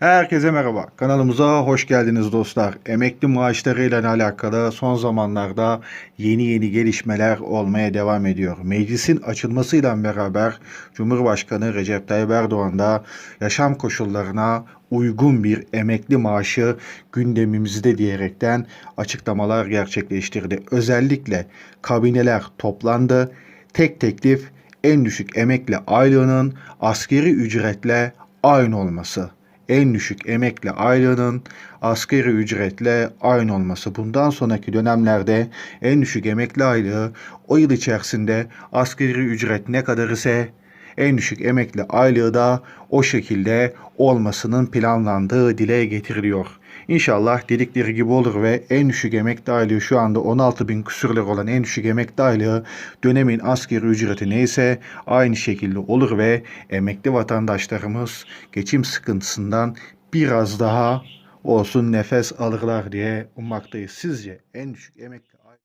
Herkese merhaba. Kanalımıza hoş geldiniz dostlar. Emekli maaşlarıyla alakalı son zamanlarda yeni yeni gelişmeler olmaya devam ediyor. Meclisin açılmasıyla beraber Cumhurbaşkanı Recep Tayyip Erdoğan da yaşam koşullarına uygun bir emekli maaşı gündemimizde diyerekten açıklamalar gerçekleştirdi. Özellikle kabineler toplandı. Tek teklif en düşük emekli aylığının askeri ücretle aynı olması en düşük emekli aylığının asgari ücretle aynı olması. Bundan sonraki dönemlerde en düşük emekli aylığı o yıl içerisinde asgari ücret ne kadar ise en düşük emekli aylığı da o şekilde olmasının planlandığı dile getiriliyor. İnşallah dedikleri gibi olur ve en düşük emekli aylığı şu anda 16 bin küsürler olan en düşük emekli aylığı dönemin asgari ücreti neyse aynı şekilde olur ve emekli vatandaşlarımız geçim sıkıntısından biraz daha olsun nefes alırlar diye ummaktayız. Sizce en düşük emekli